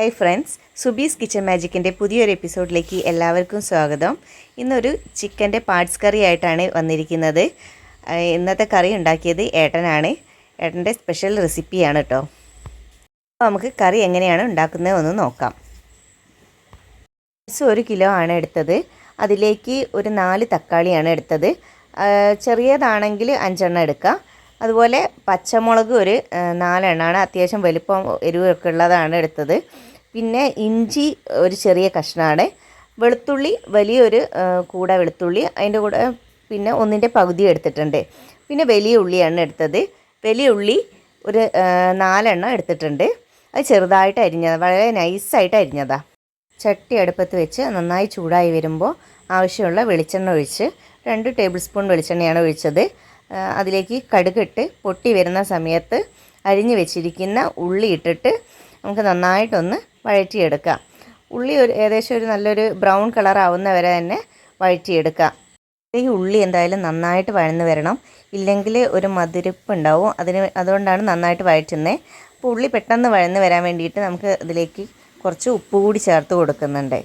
Hi friends Subi's kitchen മാജിക്കിന്റെ പുതിയൊരു എപ്പിസോഡിലേക്ക് എല്ലാവർക്കും സ്വാഗതം. ഇന്നൊരു ചിക്കന്റെ പാർട്സ് കറി ആയിട്ടാണ് വന്നിരിക്കുന്നത് ഇന്നത്തെ കറി ഉണ്ടാക്കിയത് ഏട്ടനാണ്. ഏട്ടന്റെ സ്പെഷ്യൽ റെസിപ്പിയാണ് കേട്ടോ അപ്പോൾ നമുക്ക് കറി എങ്ങനെയാണ് ഉണ്ടാക്കുന്നത് ഒന്ന് നോക്കാം. പാർട്സ് ഒരു കിലോ ആണ് എടുത്തത്. അതിലേക്ക് ഒരു നാല് തക്കാളിയാണ് എടുത്തത്. ചെറിയതാണെങ്കിൽ അഞ്ചെണ്ണം എടുക്കാം. അതുപോലെ പച്ചമുളക് ഒരു നാലെണ്ണമാണ് അത്യാവശ്യം വലിപ്പം എരിവൊക്കെ ഉള്ളതാണ് എടുത്തത്. പിന്നെ ഇഞ്ചി ഒരു ചെറിയ കഷ്ണമാണ് വെളുത്തുള്ളി വലിയൊരു കൂട വെളുത്തുള്ളി. അതിന്റെ കൂടെ പിന്നെ ഒന്നിന്റെ പകുതി എടുത്തിട്ടുണ്ട്. പിന്നെ വലിയ ഉള്ളിയാണ് എടുത്തത്. വലിയ ഉള്ളി ഒരു നാലെണ്ണം എടുത്തിട്ടുണ്ട്. അത് ചെറുതായിട്ട് അരിഞ്ഞതാണ് വളരെ നൈസായിട്ട് അരിഞ്ഞതാണ് ചട്ടി അടുപ്പത്ത് വെച്ച് നന്നായി ചൂടായി വരുമ്പോൾ ആവശ്യമുള്ള വെളിച്ചെണ്ണ ഒഴിച്ച് രണ്ട് ടേബിൾ സ്പൂൺ വെളിച്ചെണ്ണയാണ് ഒഴിച്ചത്. അതിലേക്ക് കടുകിട്ട് പൊട്ടി വരുന്ന സമയത്ത് അരിഞ്ഞു വെച്ചിരിക്കുന്ന ഉള്ളി ഇട്ടിട്ട് നമുക്ക് നന്നായിട്ടൊന്ന് വഴറ്റിയെടുക്കാം ഉള്ളി ഒരു ഏകദേശം ഒരു നല്ലൊരു ബ്രൗൺ കളർ ആവുന്ന വരെ തന്നെ വഴറ്റിയെടുക്കാം ഈ ഉള്ളി എന്തായാലും നന്നായിട്ട് വഴന്ന് വരണം. ഇല്ലെങ്കിൽ ഒരു മധുരിപ്പ് ഉണ്ടാവും. അതിന് അതുകൊണ്ടാണ് നന്നായിട്ട് വഴറ്റുന്നത് അപ്പോൾ ഉള്ളി പെട്ടെന്ന് വഴന്ന് വരാൻ വേണ്ടിയിട്ട് നമുക്ക് ഇതിലേക്ക് കുറച്ച് ഉപ്പ് കൂടി ചേർത്ത് കൊടുക്കുന്നുണ്ട്.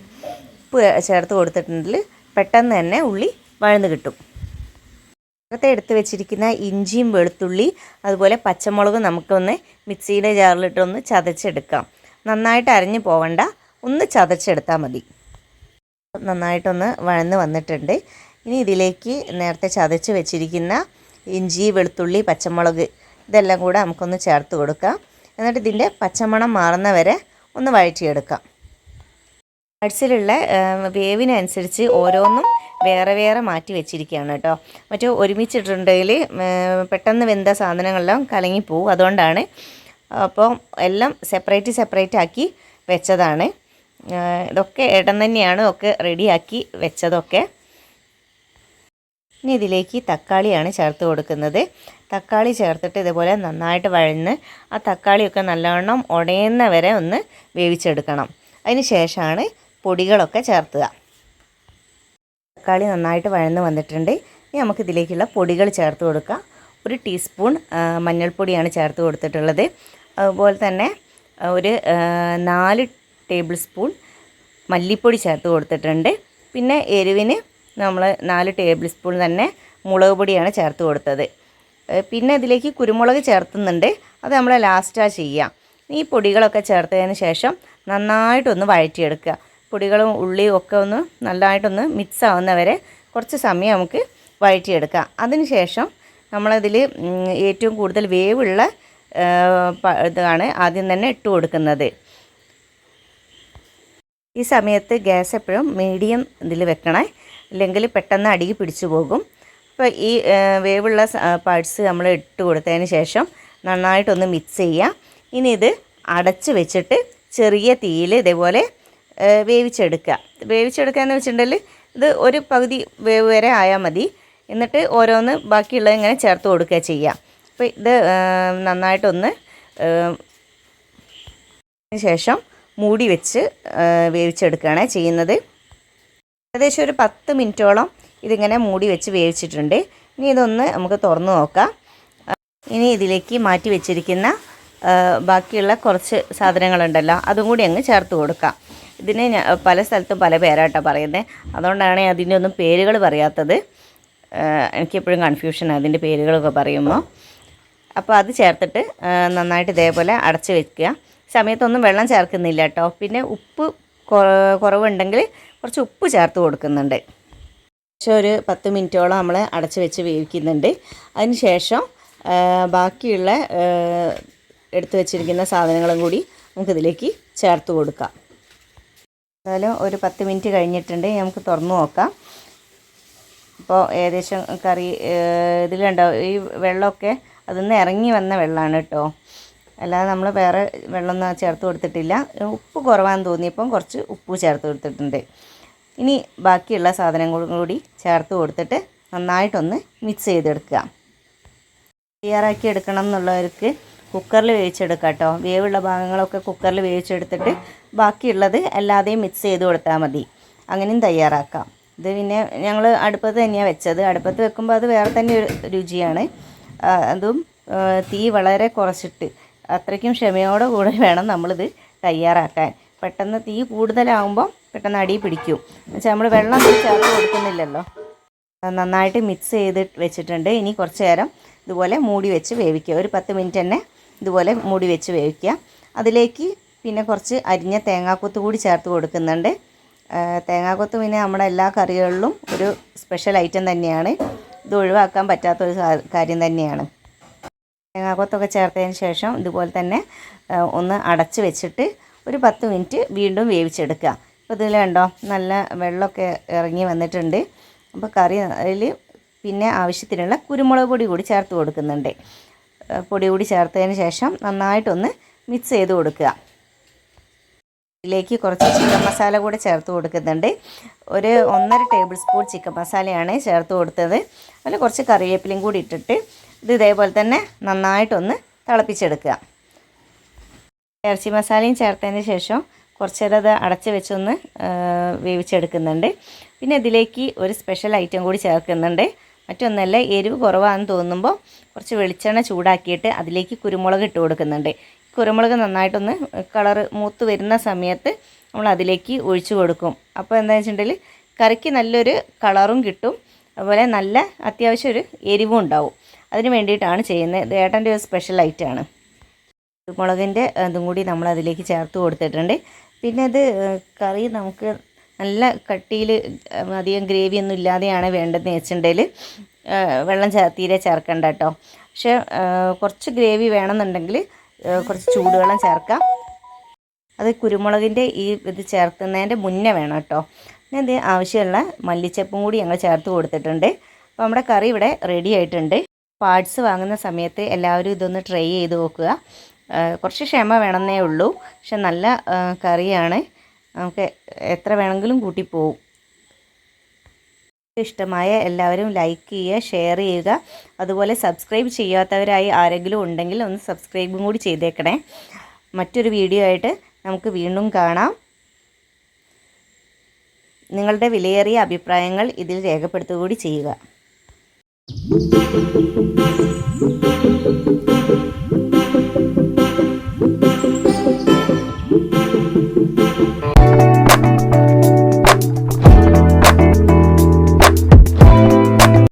ഉപ്പ് ചേർത്ത് കൊടുത്തിട്ടുണ്ടെങ്കിൽ പെട്ടെന്ന് തന്നെ ഉള്ളി വഴന്ന് കിട്ടും. നേരത്തെ എടുത്ത് വെച്ചിരിക്കുന്ന ഇഞ്ചിയും വെളുത്തുള്ളി അതുപോലെ പച്ചമുളകും നമുക്കൊന്ന് മിക്സിയുടെ ജാറിലിട്ടൊന്ന് ചതച്ചെടുക്കാം. നന്നായിട്ട് അരഞ്ഞു പോവണ്ട. ഒന്ന് ചതച്ചെടുത്താൽ മതി. നന്നായിട്ടൊന്ന് വഴന്ന് വന്നിട്ടുണ്ട്. ഇനി ഇതിലേക്ക് നേരത്തെ ചതച്ച് വെച്ചിരിക്കുന്ന ഇഞ്ചി വെളുത്തുള്ളി പച്ചമുളക് ഇതെല്ലാം കൂടെ നമുക്കൊന്ന് ചേർത്ത് കൊടുക്കാം. എന്നിട്ട് ഇതിന്റെ പച്ചമണം മാറുന്ന വരെ ഒന്ന് വഴറ്റിയെടുക്കാം. അടിച്ചിലുള്ള വേവിനനുസരിച്ച് ഓരോന്നും വേറെ വേറെ മാറ്റി വെച്ചിരിക്കുകയാണ് കേട്ടോ. മറ്റു ഒരുമിച്ചിട്ടുണ്ടെങ്കിൽ പെട്ടെന്ന് വെന്ത സാധനങ്ങളെല്ലാം കലങ്ങിപ്പോവും. അതുകൊണ്ടാണ് അപ്പോൾ എല്ലാം സെപ്പറേറ്റ് സെപ്പറേറ്റ് ആക്കി വെച്ചതാണ്. ഇതൊക്കെ ഏട്ടൻ തന്നെയാണ് ഒക്കെ റെഡിയാക്കി വെച്ചതൊക്കെ. ഇനി ഇതിലേക്ക് തക്കാളിയാണ് ചേർത്ത് കൊടുക്കുന്നത്. തക്കാളി ചേർത്തിട്ട് ഇതുപോലെ നന്നായിട്ട് വഴന്ന് ആ തക്കാളിയൊക്കെ നല്ലവണ്ണം ഉടയുന്ന വരെ ഒന്ന് വേവിച്ചെടുക്കണം. അതിന് ശേഷമാണ് പൊടികളൊക്കെ ചേർത്തുക. തക്കാളി നന്നായിട്ട് വഴന്ന് വന്നിട്ടുണ്ട്. ഇനി നമുക്കിതിലേക്കുള്ള പൊടികൾ ചേർത്ത് കൊടുക്കാം. ഒരു ടീസ്പൂൺ മഞ്ഞൾപ്പൊടിയാണ് ചേർത്ത് കൊടുത്തിട്ടുള്ളത്. അതുപോലെ തന്നെ ഒരു നാല് ടേബിൾ സ്പൂൺ മല്ലിപ്പൊടി ചേർത്ത് കൊടുത്തിട്ടുണ്ട്. പിന്നെ എരിവിന് നമ്മൾ നാല് ടേബിൾ സ്പൂൺ തന്നെ മുളക് പൊടിയാണ് ചേർത്ത് കൊടുത്തത്. പിന്നെ ഇതിലേക്ക് കുരുമുളക് ചേർത്തുന്നുണ്ട്. അത് നമ്മൾ ലാസ്റ്റാണ് ചെയ്യുക ഈ പൊടികളൊക്കെ ചേർത്തതിന് ശേഷം നന്നായിട്ടൊന്ന് വഴറ്റിയെടുക്കുക. പൊടികളും ഉള്ളിയും ഒക്കെ ഒന്ന് നല്ലതായിട്ടൊന്ന് മിക്സ് ആവുന്നവരെ കുറച്ച് സമയം നമുക്ക് വഴറ്റിയെടുക്കാം. അതിന് ശേഷം നമ്മളതിൽ ഏറ്റവും കൂടുതൽ വേവുള്ള ഇതാണ് ആദ്യം തന്നെ ഇട്ട് കൊടുക്കുന്നത്. ഈ സമയത്ത് ഗ്യാസ് എപ്പോഴും മീഡിയം ഇതിൽ വെക്കണേ. അല്ലെങ്കിൽ പെട്ടെന്ന് അടിയിൽ പിടിച്ചു പോകും. അപ്പോൾ ഈ വേവുള്ള പാർട്സ് നമ്മൾ ഇട്ട് കൊടുത്തതിന് ശേഷം നന്നായിട്ടൊന്ന് മിക്സ് ചെയ്യുക ഇനി ഇത് അടച്ച് വെച്ചിട്ട് ചെറിയ തീയിൽ ഇതേപോലെ വേവിച്ചെടുക്കുക വേവിച്ചെടുക്കുക. എന്ന് വെച്ചിട്ടുണ്ടെങ്കിൽ ഇത് ഒരു പകുതി വേവ് വരെ ആയാൽ മതി. എന്നിട്ട് ഓരോന്ന് ബാക്കിയുള്ളത് ഇങ്ങനെ ചേർത്ത് കൊടുക്കുക ചെയ്യാം അപ്പോൾ ഇത് നന്നായിട്ടൊന്ന് ശേഷം മൂടി വെച്ച് വേവിച്ചെടുക്കുകയാണ് ചെയ്യുന്നത്. ഏകദേശം ഒരു പത്ത് മിനിറ്റോളം ഇതിങ്ങനെ മൂടി വെച്ച് വേവിച്ചിട്ടുണ്ട്. ഇനി ഇതൊന്ന് നമുക്ക് തുറന്ന് നോക്കാം. ഇനി ഇതിലേക്ക് മാറ്റി വെച്ചിരിക്കുന്ന ബാക്കിയുള്ള കുറച്ച് സാധനങ്ങളുണ്ടല്ലോ അതും കൂടി അങ്ങ് ചേർത്ത് കൊടുക്കാം. ഇതിന് പല സ്ഥലത്തും പല പേരാട്ടോ പറയുന്നത്. അതുകൊണ്ടാണ് അതിന്റെ ഒന്നും പേരുകൾ പറയാത്തത്. എനിക്കെപ്പോഴും കൺഫ്യൂഷൻ അതിന്റെ പേരുകളൊക്കെ പറയുമ്പോൾ അപ്പോൾ അത് ചേർത്തിട്ട് നന്നായിട്ട് ഇതേപോലെ അടച്ച് വെക്കുക. സമയത്തൊന്നും വെള്ളം ചേർക്കുന്നില്ല കേട്ടോ. പിന്നെ ഉപ്പ് കുറവുണ്ടെങ്കിൽ കുറച്ച് ഉപ്പ് ചേർത്ത് കൊടുക്കുന്നുണ്ട്. പക്ഷേ ഒരു പത്ത് മിനിറ്റോളം നമ്മൾ അടച്ച് വെച്ച് വേവിക്കുന്നുണ്ട്. അതിന് ശേഷം ബാക്കിയുള്ള എടുത്തു വെച്ചിരിക്കുന്ന സാധനങ്ങളും കൂടി നമുക്കിതിലേക്ക് ചേർത്ത് കൊടുക്കാം. എന്തായാലും ഒരു പത്ത് മിനിറ്റ് കഴിഞ്ഞിട്ടുണ്ട്. നമുക്ക് തുറന്നു നോക്കാം. ഇപ്പോൾ ഏകദേശം കറി ഇതിലുണ്ടാവും ഈ വെള്ളമൊക്കെ അതിൽ നിന്ന് ഇറങ്ങി വന്ന വെള്ളമാണ് കേട്ടോ അല്ലാതെ നമ്മൾ വേറെ വെള്ളമൊന്നും ചേർത്ത് കൊടുത്തിട്ടില്ല. ഉപ്പ് കുറവാന്ന് തോന്നിയപ്പം കുറച്ച് ഉപ്പ് ചേർത്ത് കൊടുത്തിട്ടുണ്ട്. ഇനി ബാക്കിയുള്ള സാധനങ്ങളും കൂടി ചേർത്ത് കൊടുത്തിട്ട് നന്നായിട്ടൊന്ന് മിക്സ് ചെയ്തെടുക്കുക. തയ്യാറാക്കി എടുക്കണം എന്നുള്ളവർക്ക് കുക്കറിൽ വേവിച്ചെടുക്കാം കേട്ടോ വേവുള്ള ഭാഗങ്ങളൊക്കെ കുക്കറിൽ വേവിച്ചെടുത്തിട്ട് ബാക്കിയുള്ളത് അല്ലാതെയും മിക്സ് ചെയ്ത് കൊടുത്താൽ മതി. അങ്ങനെയും തയ്യാറാക്കാം. ഇത് പിന്നെ ഞങ്ങൾ അടുപ്പത്ത് തന്നെയാണ് വെച്ചത്. അടുപ്പത്ത് വെക്കുമ്പോൾ അത് വേറെ തന്നെ ഒരു രുചിയാണ്. അതും തീ വളരെ കുറച്ചിട്ട് അത്രയ്ക്കും ക്ഷമയോടെ കൂടെ വേണം നമ്മളിത് തയ്യാറാക്കാൻ. പെട്ടെന്ന് തീ കൂടുതലാകുമ്പോൾ പെട്ടെന്ന് അടി പിടിക്കും. എന്നുവെച്ചാൽ നമ്മൾ വെള്ളം ചേർത്ത് കൊടുക്കുന്നില്ലല്ലോ. നന്നായിട്ട് മിക്സ് ചെയ്ത് വെച്ചിട്ടുണ്ട്. ഇനി കുറച്ച് നേരം ഇതുപോലെ മൂടി വെച്ച് വേവിക്കുക. ഒരു പത്ത് മിനിറ്റ് തന്നെ ഇതുപോലെ മൂടി വെച്ച് വേവിക്കുക. അതിലേക്ക് പിന്നെ കുറച്ച് അരിഞ്ഞ തേങ്ങാക്കൊത്ത് കൂടി ചേർത്ത് കൊടുക്കുന്നുണ്ട്. തേങ്ങാക്കൊത്ത് പിന്നെ നമ്മുടെ എല്ലാ കറികളിലും ഒരു സ്പെഷ്യൽ ഐറ്റം തന്നെയാണ്. ഇത് ഒഴിവാക്കാൻ പറ്റാത്തൊരു കാര്യം തന്നെയാണ്. തേങ്ങാക്കൊത്തൊക്കെ ചേർത്തതിന് ശേഷം ഇതുപോലെ തന്നെ ഒന്ന് അടച്ച് വെച്ചിട്ട് ഒരു പത്ത് മിനിറ്റ് വീണ്ടും വേവിച്ചെടുക്കുക. അപ്പോൾ ഇതിൽ കണ്ടോ നല്ല വെള്ളമൊക്കെ ഇറങ്ങി വന്നിട്ടുണ്ട്. അപ്പോൾ കറി അതിൽ പിന്നെ ആവശ്യത്തിനുള്ള കുരുമുളക് പൊടി കൂടി ചേർത്ത് കൊടുക്കുന്നുണ്ട്. പൊടി കൂടി ചേർത്തതിന് ശേഷം നന്നായിട്ടൊന്ന് മിക്സ് ചെയ്ത് കൊടുക്കുക. ഇതിലേക്ക് കുറച്ച് ചിക്കൻ മസാല കൂടെ ചേർത്ത് കൊടുക്കുന്നുണ്ട്. ഒരു ഒന്നര ടേബിൾ സ്പൂൺ ചിക്കൻ മസാലയാണ് ചേർത്ത് കൊടുത്തത്. അതിൽ കുറച്ച് കറിവേപ്പിലയും കൂടി ഇട്ടിട്ട് ഇത് ഇതേപോലെ തന്നെ നന്നായിട്ടൊന്ന് തിളപ്പിച്ചെടുക്കുക. ഇറച്ചി മസാലയും ചേർത്തതിന് ശേഷം കുറച്ച് അത് അടച്ച് വെച്ചൊന്ന് വേവിച്ചെടുക്കുന്നുണ്ട്. പിന്നെ ഇതിലേക്ക് ഒരു സ്പെഷ്യൽ ഐറ്റം കൂടി ചേർക്കുന്നുണ്ട്. മറ്റൊന്നല്ല എരിവ് കുറവാണെന്ന് തോന്നുമ്പോൾ കുറച്ച് വെളിച്ചെണ്ണ ചൂടാക്കിയിട്ട് അതിലേക്ക് കുരുമുളക് ഇട്ട് കൊടുക്കുന്നുണ്ട്. കുരുമുളക് നന്നായിട്ടൊന്ന് കളർ മൂത്ത് വരുന്ന സമയത്ത് നമ്മൾ അതിലേക്ക് ഒഴിച്ചു കൊടുക്കും. അപ്പോൾ എന്താ വെച്ചിട്ടുണ്ടെങ്കിൽ കറിക്ക് നല്ലൊരു കളറും കിട്ടും. അതുപോലെ നല്ല അത്യാവശ്യം ഒരു എരിവും ഉണ്ടാവും. അതിന് വേണ്ടിയിട്ടാണ് ചെയ്യുന്നത്. ഇത് ഏട്ടന്റെ ഒരു സ്പെഷ്യൽ ഐറ്റമാണ് കുരുമുളകിന്റെ ഇതും കൂടി നമ്മൾ അതിലേക്ക് ചേർത്ത് കൊടുത്തിട്ടുണ്ട്. പിന്നെ അത് കറി നമുക്ക് നല്ല കട്ടിയിൽ അധികം ഗ്രേവി ഒന്നും ഇല്ലാതെയാണ് വേണ്ടതെന്ന് വെച്ചിട്ടുണ്ടെങ്കിൽ വെള്ളം തീരെ ചേർക്കണ്ട കേട്ടോ. പക്ഷേ കുറച്ച് ഗ്രേവി വേണമെന്നുണ്ടെങ്കിൽ കുറച്ച് ചൂടുവെള്ളം ചേർക്കാം. അത് കുരുമുളകിന്റെ ഈ ഇത് ചേർക്കുന്നതിന്റെ മുന്നേ വേണം കേട്ടോ. പിന്നെ ഇത് ആവശ്യമുള്ള മല്ലിച്ചപ്പും കൂടി ഞങ്ങൾ ചേർത്ത് കൊടുത്തിട്ടുണ്ട്. അപ്പോൾ നമ്മുടെ കറി ഇവിടെ റെഡി ആയിട്ടുണ്ട്. പാർട്സ് വാങ്ങുന്ന സമയത്ത് എല്ലാവരും ഇതൊന്ന് ട്രൈ ചെയ്ത് നോക്കുക. കുറച്ച് ക്ഷമ വേണമെന്നേ ഉള്ളൂ. പക്ഷെ നല്ല കറിയാണ്. നമുക്ക് എത്ര വേണമെങ്കിലും കൂട്ടിപ്പോവും ഇഷ്ടമായ എല്ലാവരും ലൈക്ക് ചെയ്യുക ഷെയർ ചെയ്യുക. അതുപോലെ സബ്സ്ക്രൈബ് ചെയ്യാത്തവരായി ആരെങ്കിലും ഉണ്ടെങ്കിൽ ഒന്ന് സബ്സ്ക്രൈബും കൂടി ചെയ്തേക്കണേ. മറ്റൊരു വീഡിയോ ആയിട്ട് നമുക്ക് വീണ്ടും കാണാം. നിങ്ങളുടെ വിലയേറിയ അഭിപ്രായങ്ങൾ ഇതിൽ രേഖപ്പെടുത്തുക കൂടി ചെയ്യുക.